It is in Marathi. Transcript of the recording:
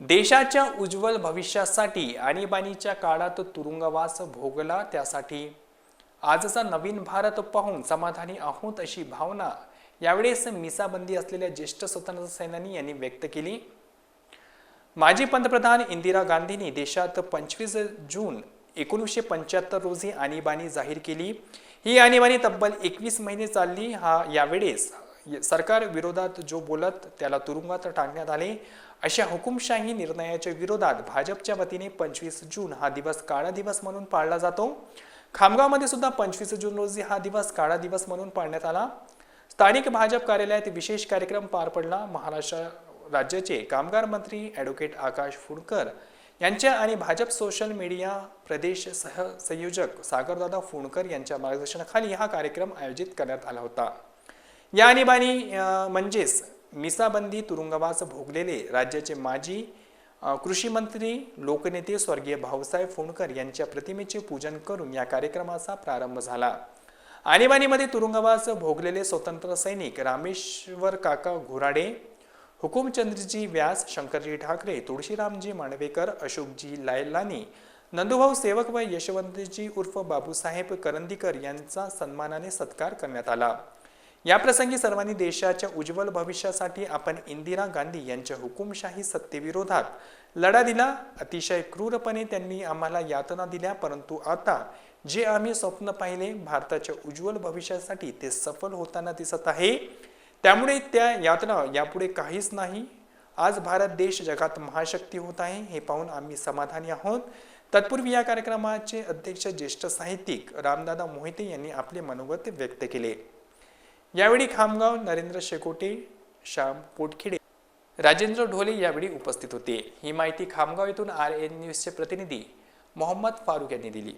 देशाच्या उज्ज्वल भविष्यासाठी आणीबाणीच्या काळात तुरुंगवास भोगला त्यासाठी. आजचा नवीन भारत पाहून समाधानी आहोत अशी भावना यावेळेस मिसाबंदी असलेल्या ज्येष्ठ स्वतंत्र सेनानी यांनी व्यक्त केली. माजी पंतप्रधान इंदिरा गांधींनी देशात पंचवीस जून एकोणीसशे पंच्याहत्तर रोजी आणीबाणी जाहीर केली. ही आणीबाणी तब्बल एकवीस महिने चालली. हा यावेळेस सरकार विरोधात जो बोलत त्याला तुरुंगात टाकण्यात आले. अशा हुकुमशाही निर्णयाच्या विरोधात भाजपच्या वतीने पंचवीस जून हा दिवस काळा दिवस म्हणून पाळला जातो. खामगावमध्ये सुद्धा पंचवीस जून रोजी हा दिवस काळा दिवस म्हणून पाळण्यात आला. स्थानिक भाजप कार्यालयात विशेष कार्यक्रम पार पडला. महाराष्ट्र राज्याचे कामगार मंत्री ॲडव्होकेट आकाश फुंडकर यांच्या आणि भाजप सोशल मीडिया प्रदेश सह संयोजक सागरदादा फुंडकर यांच्या मार्गदर्शनाखाली हा कार्यक्रम आयोजित करण्यात आला होता. या आणीबाणी म्हणजेच मिसाबंदी तुरुंगवास भोगलेले राज्याचे माजी कृषी मंत्री लोकनेते स्वर्गीय भाऊसाहेब फोंडकर यांच्या प्रतिमेचे पूजन करून या कार्यक्रमाचा प्रारंभ झाला. आणीबाणीमध्ये तुरुंगवास भोगलेले स्वतंत्र सैनिक रामेश्वर काका घोराडे हुकुमचंद्रजी व्यास शंकरजी ठाकरे तुळशीरामजी मांडवेकर अशोकजी लायलानी नंदुभाऊ सेवक व यशवंतजी उर्फ बाबूसाहेब करंदीकर यांचा सन्मानाने सत्कार करण्यात आला. याप्रसंगी सर्वांनी देशाच्या उज्ज्वल भविष्यासाठी आपण इंदिरा गांधी यांच्या हुकुमशाही सत्तेविरोधात लढा दिला. अतिशय क्रूरपणे त्यांनी आम्हाला यातना दिल्या परंतु आता जे आम्ही स्वप्न पाहिले भारताच्या उज्ज्वल भविष्यासाठी ते सफल होताना दिसत आहे. त्यामुळे त्या यातना यापुढे काहीच नाही. आज भारत देश जगात महाशक्ती होत आहे हे पाहून आम्ही समाधानी आहोत. तत्पूर्वी या कार्यक्रमाचे अध्यक्ष ज्येष्ठ साहित्यिक रामदादा मोहिते यांनी आपले मनोगत व्यक्त केले. यावेळी खामगाव नरेंद्र शेकोटे श्याम पोटखेडे राजेंद्र ढोले यावेळी उपस्थित होते. ही माहिती खामगाव येथून आर एन न्यूजचे प्रतिनिधी मोहम्मद फारूक यांनी दिली.